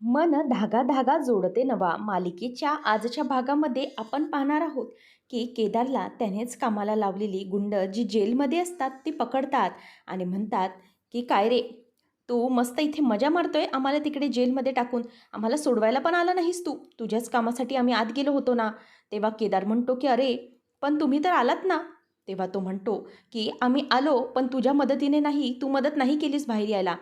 मन धागा धागा जोडते नवा. मालिकेच्या आजच्या भागामध्ये आपण पाहणार आहोत की केदारला त्यानेच कामाला लावलेली गुंड जी जेलमध्ये असतात ती पकडतात आणि म्हणतात की काय रे तू मस्त इथे मजा मारतोय आम्हाला तिकडे जेलमध्ये टाकून. आम्हाला सोडवायला पण आला नाहीस तू. तुझ्याच कामासाठी आम्ही आत गेलो होतो ना. तेव्हा केदार म्हणतो की अरे पण तुम्ही तर आलात ना. तेव्हा तो म्हणतो की आम्ही आलो पण तुझ्या मदतीने नाही तू मदत नाही केलीस बाहेर यायला.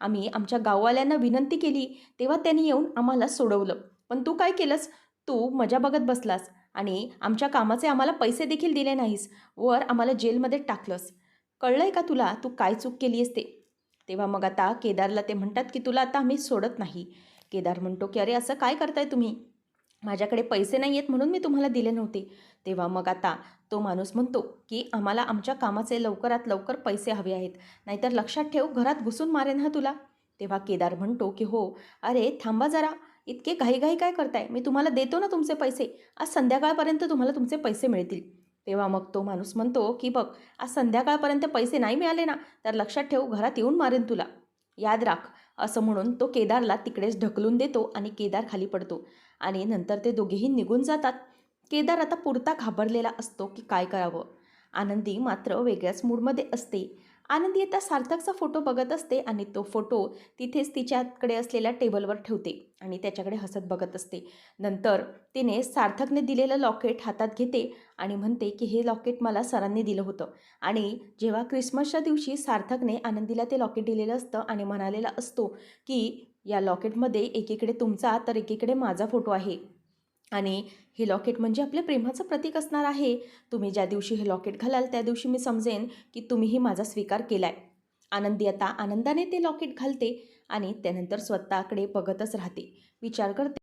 आम्ही आमच्या गाववाल्यांना विनंती केली तेव्हा त्यांनी येऊन आम्हाला सोडवलं. पण तू काय केलंस? तू मजा बघत बसलास आणि आमच्या कामाचे आम्हाला पैसे देखील दिले नाहीस. वर आम्हाला जेलमध्ये टाकलंस. कळलं आहे का तुला तू काय चूक केली असते तेव्हा मग आता केदारला ते म्हणतात की तुला आता आम्ही सोडत नाही. केदार म्हणतो की अरे असं काय करताय तुम्ही? माझ्याकडे पैसे नाही आहेत म्हणून मी तुम्हाला दिले नव्हते. तेव्हा मग आता तो माणूस म्हणतो की आम्हाला आमच्या कामाचे लवकरात लवकर पैसे हवे आहेत. नाहीतर लक्षात ठेव घरात घुसून मारेन हा तुला. तेव्हा केदार म्हणतो की हो. अरे थांबा जरा. इतके घाईघाई काय करताय? मी तुम्हाला देतो ना तुमचे पैसे. आज संध्याकाळपर्यंत तुम्हाला तुमचे पैसे मिळतील. तेव्हा मग तो माणूस म्हणतो की बघ आज संध्याकाळपर्यंत पैसे नाही मिळाले ना तर लक्षात ठेव घरात येऊन मारेन तुला. याद राख असं म्हणून तो केदारला तिकडेच ढकलून देतो आणि केदार खाली पडतो. आणि नंतर ते दोघेही निघून जातात. केदार आता पुरता घाबरलेला असतो की काय करावं? आनंदी मात्र वेगळ्याच मूडमध्ये असते. आनंदी आता सार्थकचा फोटो बघत असते आणि तो फोटो तिथेच तिच्याकडे असलेल्या टेबलवर ठेवते आणि त्याच्याकडे हसत बघत असते. नंतर तिने सार्थकने दिलेलं लॉकेट हातात घेते आणि म्हणते की हे लॉकेट मला सरांनी दिलं होतं. आणि जेव्हा क्रिसमसच्या दिवशी सार्थकने आनंदीला ते लॉकेट दिलेलं असतं आणि म्हणालेला असतो की या लॉकेटमध्ये एकीकडे तुमचा तर एकीकडे माझा फोटो आहे. आणि हे लॉकेट म्हणजे आपल्या प्रेमाचं प्रतीक असणार आहे. तुम्ही ज्या दिवशी हे लॉकेट घालाल त्या दिवशी मी समजेन की तुम्हीही माझा स्वीकार केला आहे आनंदी आता आनंदाने ते लॉकेट घालते आणि त्यानंतर स्वतःकडे बघतच राहते. विचार करते.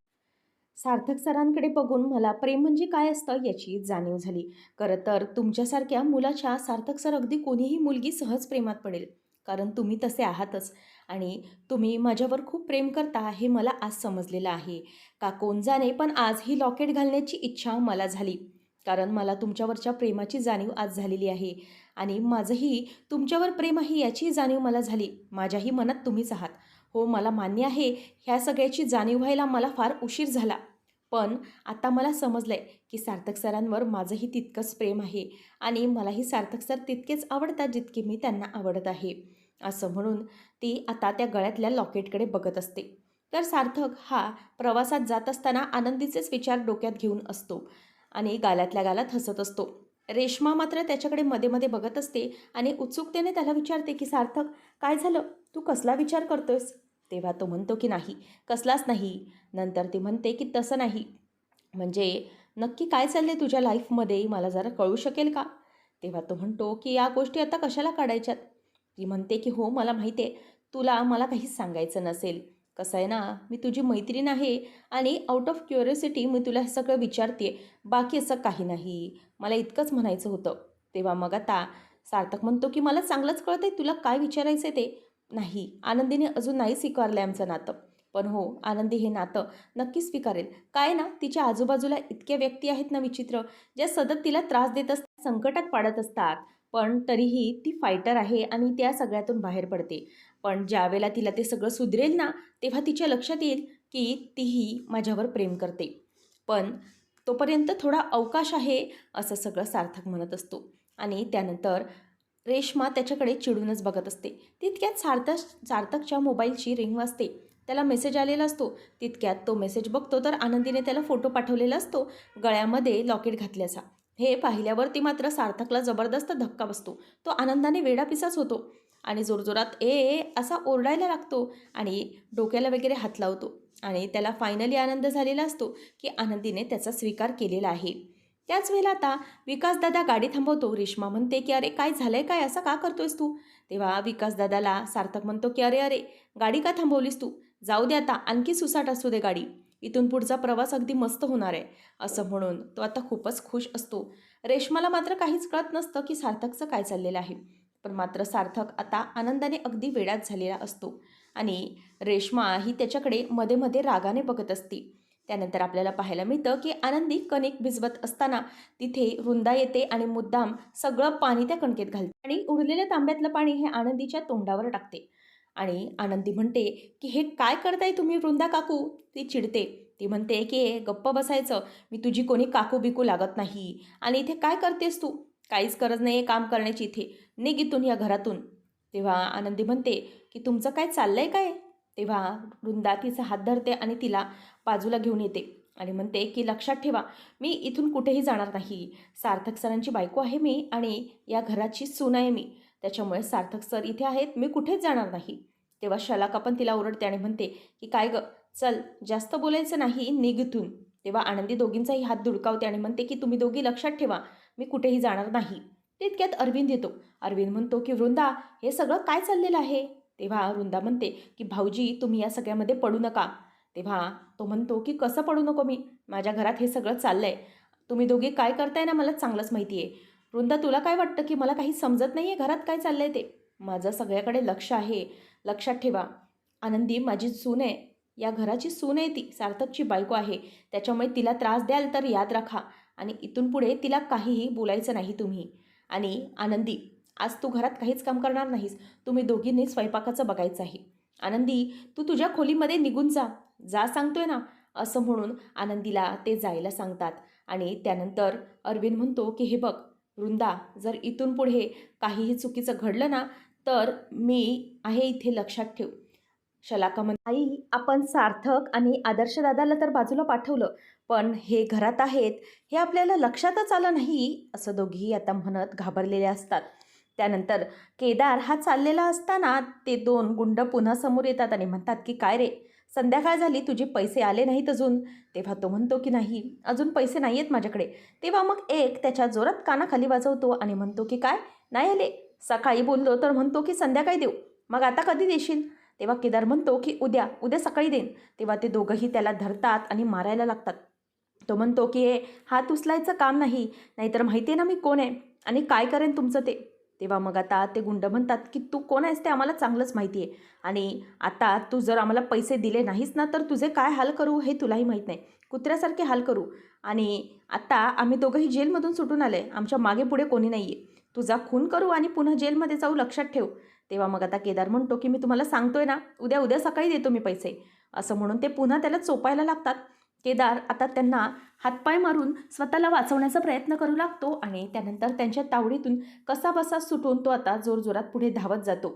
सार्थक सरांकडे बघून मला प्रेम म्हणजे काय असतं याची जाणीव झाली. खरं तर तुमच्यासारख्या मुलाच्या सार्थक सर अगदी कोणीही मुलगी सहज प्रेमात पडेल. कारण तुम्ही तसे आहातच. आणि तुम्ही माझ्यावर खूप प्रेम करता हे मला आज समजलेलं आहे. का कोण जाणे पण आज ही लॉकेट घालण्याची इच्छा मला झाली. कारण मला तुमच्यावरच्या प्रेमाची जाणीव आज झालेली आहे. आणि माझंही तुमच्यावर प्रेम आहे याची जाणीव मला झाली. माझ्याही मनात तुम्हीच आहात. हो मला मान्य आहे ह्या सगळ्याची जाणीव व्हायला मला फार उशीर झाला. पण आता मला समजलं आहे की सार्थक सरांवर माझंही तितकंच प्रेम आहे. आणि मलाही सार्थक सर तितकेच आवडतात जितके मी त्यांना आवडत आहे. असं म्हणून ती आता त्या गळ्यातल्या लॉकेटकडे बघत असते. तर सार्थक हा प्रवासात जात असताना आनंदीचेच विचार डोक्यात घेऊन असतो आणि गालातल्या गालात हसत असतो. रेश्मा मात्र त्याच्याकडे मध्ये मध्ये बघत असते आणि उत्सुकतेने त्याला विचारते की सार्थक काय झालं? तू कसला विचार करतोयस? तेव्हा तो म्हणतो की नाही कसलाच नाही. नंतर ती म्हणते की तसं नाही. म्हणजे नक्की काय चालले तुझ्या लाईफमध्ये मला जरा कळू शकेल का? तेव्हा तो म्हणतो की या गोष्टी आता कशाला काढायच्यात? ती म्हणते की हो मला माहिती आहे. तुला मला काहीच सांगायचं नसेल. कसं आहे ना मी तुझी मैत्रीण आहे आणि आउट ऑफ क्युरियोसिटी मी तुला हे सगळं विचारते बाकी असं काही नाही. मला इतकंच म्हणायचं होतं. तेव्हा मग आता सार्थक म्हणतो की मला चांगलंच कळतं आहे तुला काय विचारायचं आहे ते? नाही. आनंदीने अजून नाही स्वीकारलं आहे आमचं नातं. पण हो आनंदी हे नातं नक्की स्वीकारेल. काय ना तिच्या आजूबाजूला इतक्या व्यक्ती आहेत ना विचित्र ज्या सतत तिला त्रास देत असतात संकटात पाडत असतात. पण तरीही ती फायटर आहे आणि त्या सगळ्यातून बाहेर पडते. पण ज्यावेळेला तिला ते सगळं सुधरेल ना तेव्हा तिच्या लक्षात येईल की तीही माझ्यावर प्रेम करते. पण तोपर्यंत थोडा अवकाश आहे असं सगळं सार्थक म्हणत असतो. आणि त्यानंतर रेश्मा त्याच्याकडे चिडूनच बघत असते. तितक्यात सार्थक सार्थकच्या मोबाईलची रिंग वाजते. त्याला मेसेज आलेला असतो. तितक्यात तो मेसेज बघतो तर आनंदीने त्याला फोटो पाठवलेला असतो गळ्यामध्ये लॉकेट घातल्याचा. हे पाहिल्यावरती मात्र सार्थकला जबरदस्त धक्का बसतो. तो आनंदाने वेडापिसाच होतो आणि जोरजोरात ए ए असा ओरडायला लागतो आणि डोक्याला वगैरे हात लावतो आणि त्याला फायनली आनंद झालेला असतो की आनंदीने त्याचा स्वीकार केलेला आहे. त्याच वेळेला आता विकासदादा गाडी थांबवतो. रेश्मा म्हणते की अरे काय झालंय काय? असं का करतोयस तू? तेव्हा विकासदादाला सार्थक म्हणतो की अरे अरे गाडी का थांबवलीस तू? जाऊ दे आता आणखी सुसाट असू दे गाडी. इथून पुढचा प्रवास अगदी मस्त होणार आहे असं म्हणून तो आता खूपच खुश असतो. रेश्माला मात्र काहीच कळत नसतं की सार्थकचं काय चाललेलं आहे. पण मात्र सार्थक आता आनंदाने अगदी वेळात झालेला असतो. आणि रेश्मा ही त्याच्याकडे मध्ये मध्ये रागाने बघत असते. त्यानंतर आपल्याला पाहायला मिळतं की आनंदी कणिक भिजवत असताना तिथे रुंदा येते आणि मुद्दाम सगळं पाणी त्या कणकेत घालते. आणि उरलेल्या तांब्यातलं पाणी हे आनंदीच्या तोंडावर टाकते. आणि आनंदी म्हणते की हे काय करताय तुम्ही वृंदा काकू? ती चिडते. ती म्हणते की हे गप्प बसायचं. मी तुझी कोणी काकू बिकू लागत नाही. आणि इथे काय करतेस तू? काहीच गरज नाही आहे काम करण्याची इथे. निघ इथून या घरातून. तेव्हा आनंदी म्हणते की तुमचं काय चाललंय काय? तेव्हा वृंदा तिचा हात धरते आणि तिला बाजूला घेऊन येते आणि म्हणते की लक्षात ठेवा. मी इथून कुठेही जाणार नाही. सार्थक सरांची बायको आहे मी आणि या घराची सून आहे मी. त्याच्यामुळे सार्थक सर इथे आहेत. मी कुठेच जाणार नाही. तेव्हा शलाका पण तिला ओरडते आणि म्हणते की काय ग? चल जास्त बोलायचं नाही निघतून तेव्हा आनंदी दोघींचाही हात धुडकावते आणि म्हणते की तुम्ही दोघी लक्षात ठेवा. मी कुठेही जाणार नाही. तितक्यात अरविंद येतो. अरविंद म्हणतो की वृंदा हे सगळं काय चाललेलं आहे? तेव्हा वृंदा म्हणते की भाऊजी तुम्ही या सगळ्यामध्ये पडू नका. तेव्हा तो म्हणतो की कसं पडू नको मी? माझ्या घरात हे सगळं चाललं आहे तुम्ही दोघे काय करताय ना मला चांगलंच माहिती आहे वृंदा तुला काय वाटतं की मला काही समजत नाही आहे घरात काय चाललं आहे ते? माझं सगळ्याकडे लक्ष आहे. लक्षात ठेवा. आनंदी माझी सून आहे. या घराची सून आहे ती. सार्थकची बायको आहे. त्याच्यामुळे तिला त्रास द्याल तर याद राखा. आणि इथून पुढे तिला काहीही बोलायचं नाही तुम्ही. आणि आनंदी आज तू घरात काहीच काम करणार नाहीस. तुम्ही दोघींनी स्वयंपाकाचं बघायचं आहे. आनंदी तू तुझ्या खोलीमध्ये निघून जा. जा सांगतोय ना. असं म्हणून आनंदीला ते जायला सांगतात. आणि त्यानंतर अरविंद म्हणतो की हे बघ वृंदा जर इथून पुढे काहीही चुकीचं घडलं ना तर मी आहे इथे लक्षात ठेव. शलाका म्हण आई आपण सार्थक आणि आदर्श दादाला तर बाजूला पाठवलं पण हे घरात आहेत हे आपल्याला लक्षातच आलं नाही असं दोघीही आता म्हणत घाबरलेले असतात. त्यानंतर केदार हा चाललेला असताना ते दोन गुंड पुन्हा समोर येतात आणि म्हणतात की काय रे संध्याकाळ झाली तुझे पैसे आले नाहीत अजून. तेव्हा तो म्हणतो की नाही अजून पैसे नाही आहेत माझ्याकडे. तेव्हा मग एक त्याच्या जोरात कानाखाली वाजवतो आणि म्हणतो की काय? नाही आले. सकाळी बोललो तर म्हणतो की संध्याकाळी देऊ. मग आता कधी देशील? तेव्हा केदार म्हणतो की उद्या उद्या सकाळी देईन. तेव्हा ते दोघंही त्याला धरतात आणि मारायला लागतात. तो म्हणतो की हे हात उचलायचं काम नाही. नाहीतर माहिती आहे ना मी कोण आहे आणि काय करेन तुमचं ते? तेव्हा मग आता ते गुंड म्हणतात की तू कोण आहेस ते आम्हाला चांगलंच माहिती आहे. आणि आता तू जर आम्हाला पैसे दिले नाहीस ना तर तुझे काय हाल करू हे तुलाही माहीत नाही. कुत्र्यासारखे हाल करू. आणि आता आम्ही दोघंही जेलमधून सुटून आले आमच्या मागे पुढे कोणी नाही आहे तुझा खून करू आणि पुन्हा जेलमध्ये जाऊ लक्षात ठेव. तेव्हा मग आता केदार म्हणतो की मी तुम्हाला सांगतोय ना उद्या उद्या सकाळी देतो मी पैसे. असं म्हणून ते पुन्हा त्याला चोपायला लागतात. केदार आता त्यांना हातपाय मारून स्वतःला वाचवण्याचा प्रयत्न करू लागतो आणि त्यानंतर त्यांच्या तावडीतून कसाबसा सुटून तो आता जोरजोरात पुढे धावत जातो.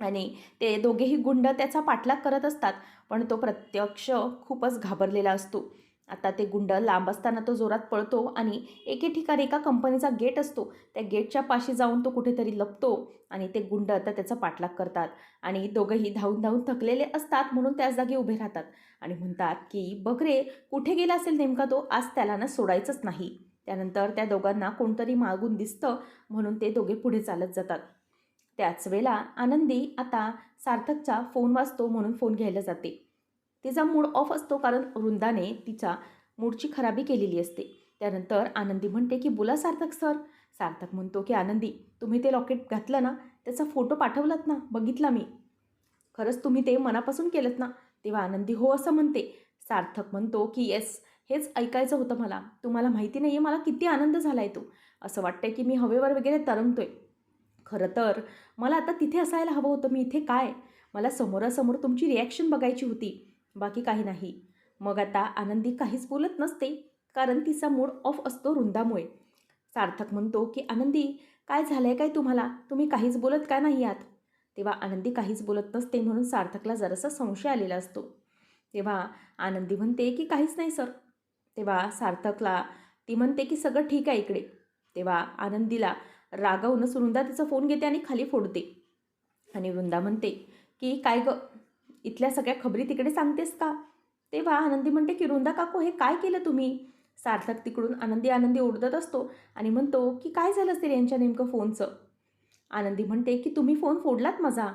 आणि ते दोघेही गुंड त्याचा पाठलाग करत असतात पण तो प्रत्यक्ष खूपच घाबरलेला असतो. आता ते गुंड लांब असताना तो जोरात पळतो आणि एके ठिकाणी एका कंपनीचा गेट असतो. त्या गेटच्या पाशी जाऊन तो कुठेतरी लपतो आणि ते गुंड आता त्याचा पाठलाग करतात आणि दोघंही धावून धावून थकलेले असतात म्हणून त्याच जागी उभे राहतात आणि म्हणतात की बघ रे कुठे गेला असेल नेमका तो? आज त्याला ना सोडायचंच नाही. त्यानंतर त्या दोघांना कोणतरी मागून दिसतं म्हणून ते दोघे पुढे चालत जातात. त्याच वेळेला आनंदी आता सार्थकचा फोन वाजतो म्हणून फोन घ्यायला जाते. तिचा मूड ऑफ असतो कारण वृंदाने तिच्या मूडची खराबी केलेली असते. त्यानंतर आनंदी म्हणते की बोला सार्थक सर. सार्थक म्हणतो की आनंदी तुम्ही ते लॉकेट घातलं ना त्याचा फोटो पाठवलात ना बघितला मी. खरंच तुम्ही ते मनापासून केलं ना? तेव्हा आनंदी हो असं म्हणते. सार्थक म्हणतो की येस हेच ऐकायचं होतं मला. तुम्हाला माहिती नाही आहे मला किती आनंद झाला आहे तो. असं वाटतंय की मी हवेवर वगैरे तरंगतोय. खरं तर मला आता तिथे असायला हवं होतं. मी इथे काय? मला समोरासमोर तुमची रिॲक्शन बघायची होती. बाकी काही नाही. मग आता आनंदी काहीच बोलत नसते कारण तिचा मूड ऑफ असतो वृंदामुळे सार्थक म्हणतो की आनंदी काय झालं आहे काय तुम्हाला? तुम्ही काहीच बोलत काय नाही आहात? तेव्हा आनंदी काहीच बोलत नसते म्हणून सार्थकला जरासा संशय आलेला असतो. तेव्हा आनंदी म्हणते की काहीच नाही सर. तेव्हा सार्थकला ती म्हणते की सगळं ठीक आहे इकडे. तेव्हा आनंदीला रागवूनच वृंदा तिचा फोन घेते आणि खाली फोडते. आणि वृंदा म्हणते की काय ग? इथल्या सगळ्या खबरी तिकडे सांगतेस का? तेव्हा आनंदी म्हणते की वृंदा काकू हे काय केलं तुम्ही? सार्थक तिकडून आनंदी आनंदी ओरडत असतो आणि म्हणतो की काय झालं असेल यांच्या नेमकं फोनचं? आनंदी म्हणते की तुम्ही फोन फोडलात माझा?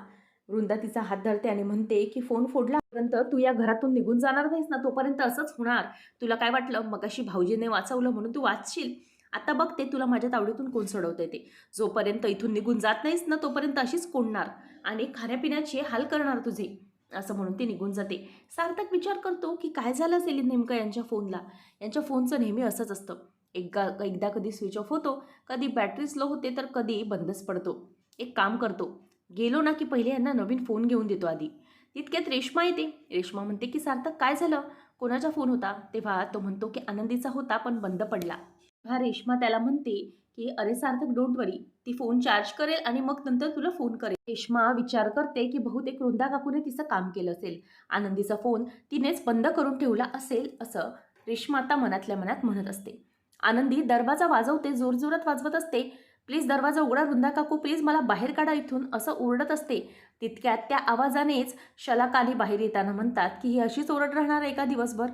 वृंदा तिचा हात धरते आणि म्हणते की फोन फोडल्यापर्यंत तू या घरातून निघून जाणार नाहीस ना तोपर्यंत असंच होणार. तुला काय वाटलं? मगाशी भाऊजीने वाचवलं म्हणून तू वाचशील. आता बघ ते तुला माझ्या तावडीतून कोण सोडवते ते. जोपर्यंत इथून निघून जात नाहीस ना तोपर्यंत अशीच कोंडणार आणि खाण्यापिण्याचे हाल करणार तुझे. असं म्हणून ते निघून जाते. सार्थक विचार करतो की काय झालं असेल नेमकं यांच्या फोनला? यांच्या फोनचं नेहमी असंच असतं. एकदा एकदा कधी स्विच ऑफ होतो कधी बॅटरी स्लो होते तर कधी बंदच पडतो. एक काम करतो. गेलो ना की पहिले यांना नवीन फोन घेऊन देतो आधी. तितक्यात रेश्मा येते. रेश्मा म्हणते की सार्थक काय झालं? कोणाचा फोन होता? तेव्हा तो म्हणतो की आनंदीचा होता पण बंद पडला. हा रेश्मा त्याला म्हणते की अरे सार्थक डोंट वरी ती फोन चार्ज करेल आणि मग नंतर तुला फोन करेल. रेश्मा विचार करते की बहुतेक वृंदा काकूने तिचं काम केलं असेल. आनंदीचा फोन तिनेच बंद करून ठेवला असेल असं. रेश्मा आता मनातल्या मनात म्हणत असते. आनंदी दरवाजा वाजवते जोरजोरात वाजवत असते. प्लीज दरवाजा उघडा वृंदा काकू प्लीज मला बाहेर काढा इथून असं ओरडत असते. तितक्यात त्या आवाजानेच शलाकाली बाहेर येताना म्हणतात की ही अशीच ओरड राहणार आहे का दिवसभर?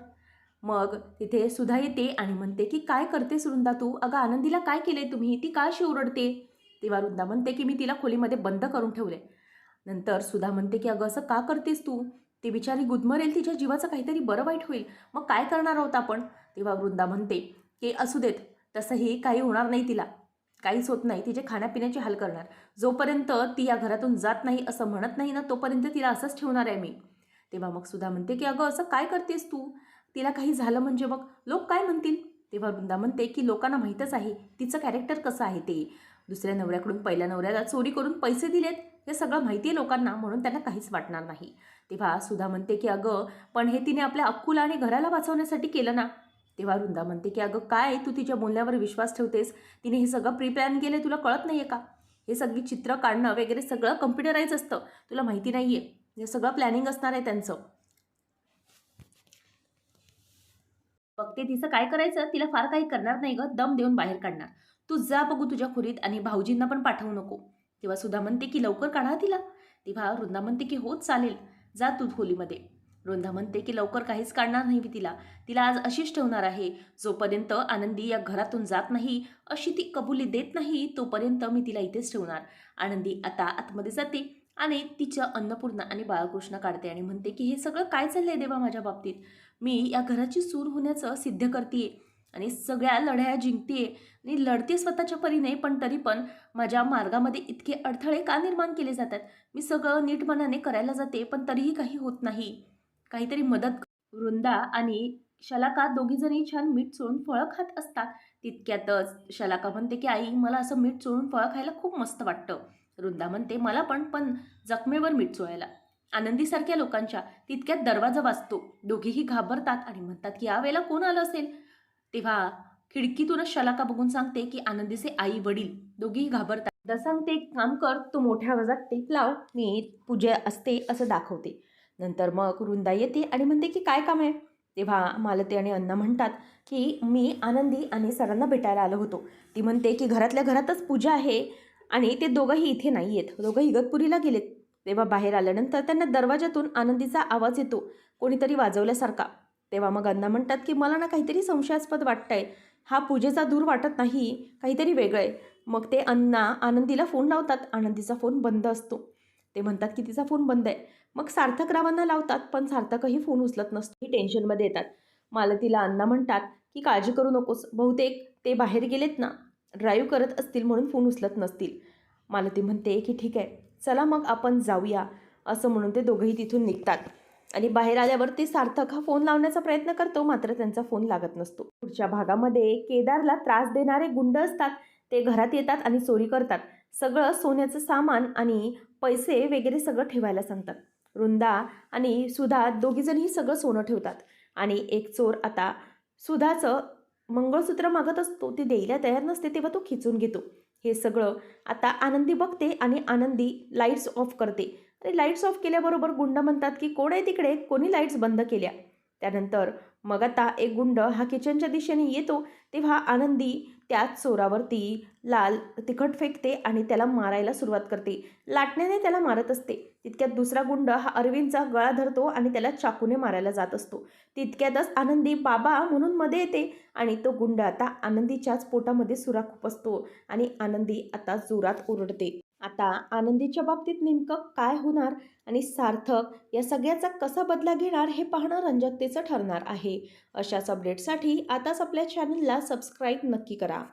मग तिथे सुधा येते आणि म्हणते की काय करतेस वृंदा तू? अगं आनंदीला काय केले तुम्ही? ती का शिवरडते ओरडते? तेव्हा वृंदा म्हणते की मी तिला खोलीमध्ये बंद करून ठेवले नंतर सुधा म्हणते की अगं असं का करतेस तू? ती बिचारी गुदमरेल तिच्या जीवाचं काहीतरी बरं वाईट होईल. मग काय करणार आहोत आपण? तेव्हा वृंदा म्हणते की असू देत तसंही काही होणार नाही तिला. काहीच होत नाही. तिचे खाण्यापिण्याचे हाल करणार. जोपर्यंत ती या घरातून जात नाही असं म्हणत नाही ना तोपर्यंत तिला असंच ठेवणार आहे मी. तेव्हा मग सुधा म्हणते की अगं असं काय करतेस तू? तिला काही झालं म्हणजे मग लोक काय म्हणतील? तेव्हा वृंदा म्हणते की लोकांना माहीतच आहे तिचं कॅरेक्टर कसं आहे ते. दुसऱ्या नवऱ्याकडून पहिल्या नवऱ्याला चोरी करून पैसे दिलेत. हे सगळं माहिती आहे लोकांना म्हणून त्यांना काहीच वाटणार नाही. तेव्हा सुधा म्हणते की अगं पण हे तिने आपल्या अक्कूला आणि घराला वाचवण्यासाठी केलं ना. तेव्हा वृंदा म्हणते की अगं काय तू तिच्या बोलण्यावर विश्वास ठेवतेस? तिने हे सगळं प्री प्लॅन केलं तुला कळत नाही आहे का? हे सगळी चित्र काढणं वगैरे सगळं कम्प्युटराईज असतं. तुला माहिती नाही आहे हे सगळं प्लॅनिंग असणार आहे त्यांचं. बघते तिचं काय करायचं? तिला फार काही करणार नाही गं दम देऊन बाहेर काढणार. तू जा बघू तुझ्या खोलीत आणि भाऊजींना पण पाठवू नको. तेव्हा सुद्धा म्हणते की लवकर काढा तिला. तेव्हा वृंदा म्हणते की होत चालेल. जा तू खोलीमध्ये. वृंदा म्हणते की लवकर काहीच काढणार नाही मी तिला. तिला आज अशीच ठेवणार आहे. जोपर्यंत आनंदी या घरातून जात नाही अशी ती कबुली देत नाही तोपर्यंत मी तिला इथेच ठेवणार. आनंदी आता आतमध्ये जाते आणि तिच्या अन्नपूर्णा आणि बाळकृष्ण काढते आणि म्हणते की हे सगळं काय चाललंय देवा माझ्या बाबतीत? मी या घराची सूर होण्याचं सिद्ध करते आणि सगळ्या लढाया जिंकते आणि लढते स्वतःच्या परीने पण तरी पण माझ्या मार्गामध्ये इतके अडथळे का निर्माण केले जातात? मी सगळं नीटमनाने करायला जाते पण तरीही काही होत नाही. काहीतरी मदत वृंदा आणि शलाका दोघीजणी छान मीठ चोळून फळं खात असतात. तितक्यातच शलाका म्हणते की आई मला असं मीठ चोळून फळं खायला खूप मस्त वाटतं. वृंदा म्हणते मला पण पण जखमेवर मीठ चोळायला. आनंदीसारख्या लोकांच्या तितक्यात दरवाजा वाजतो. दोघेही घाबरतात आणि म्हणतात की यावेळेला कोण आलं असेल? तेव्हा खिडकीतूनच शलाका बघून सांगते की आनंदीचे आई वडील दोघेही घाबरतात. दा सांगते "एक काम कर तू मोठ्या आवाजात टेप लाव मी पूजा असते असं दाखवते. नंतर मग वृंदा येते आणि म्हणते की काय काम आहे? तेव्हा मालती आणि अण्णा म्हणतात की मी आनंदी आणि सरांना भेटायला आलो होतो. ती म्हणते की घरातल्या घरातच पूजा आहे आणि ते दोघंही इथे नाही आहेत दोघं इगतपुरीला गेलेत. तेव्हा बाहेर आल्यानंतर त्यांना दरवाजातून आनंदीचा आवाज येतो कोणीतरी वाजवल्यासारखा. तेव्हा मग अण्णा म्हणतात की मला ना काहीतरी संशयास्पद वाटतंय. हा पूजेचा दूर वाटत नाही काहीतरी वेगळं आहे. मग ते अण्णा आनंदीला फोन लावतात. आनंदीचा फोन बंद असतो. ते म्हणतात की तिचा फोन बंद आहे. मग सार्थकरावांना लावतात पण सार्थकही फोन उचलत नसतो. ही टेन्शनमध्ये येतात. मालतीला अण्णा म्हणतात की काळजी करू नकोस. बहुतेक ते बाहेर गेलेत ना ड्राईव्ह करत असतील म्हणून फोन उचलत नसतील. मालती म्हणते की ठीक आहे. चला मग आपण जाऊया असं म्हणून ते दोघंही तिथून निघतात. आणि बाहेर आल्यावर ते सार्थक हा फोन लावण्याचा प्रयत्न करतो मात्र त्यांचा फोन लागत नसतो. पुढच्या भागामध्ये केदारला त्रास देणारे गुंड असतात. ते घरात येतात आणि चोरी करतात. सगळं सोन्याचं सामान आणि पैसे वगैरे सगळं ठेवायला सांगतात. वृंदा आणि सुधा दोघीजणही सगळं सोनं ठेवतात. आणि एक चोर आता सुधाचं मंगळसूत्र मागत असतो. ते द्यायला तयार नसते तेव्हा तो खिचून घेतो. हे सगळं आता आनंदी बघते आणि आनंदी लाईट्स ऑफ करते. आणि लाईट्स ऑफ केल्याबरोबर गुंड म्हणतात की कोण आहे तिकडे? कोणी लाईट्स बंद केल्या? त्यानंतर मग आता एक गुंड हा किचनच्या दिशेने येतो तेव्हा आनंदी त्याच चोरावरती लाल तिखट फेकते आणि त्याला मारायला सुरुवात करते. लाटण्याने त्याला मारत असते. तितक्यात दुसरा गुंड हा अरविंदचा गळा धरतो आणि त्याला चाकूने मारायला जात असतो. तितक्यातच आनंदी बाबा म्हणून मध्ये येते आणि तो गुंड आता आनंदीच्याच पोटामध्ये सुरा खुपसतो आणि आनंदी आता जोरात ओरडते. आता आनंदीच्या बाबतीत नेमकं काय होणार आणि सार्थक या सगळ्याचा कसा बदला घेणार हे पाहणं रंजकतेचं ठरणार आहे. अशाच अपडेटसाठी आताच आपल्या चॅनलला सबस्क्राईब नक्की करा.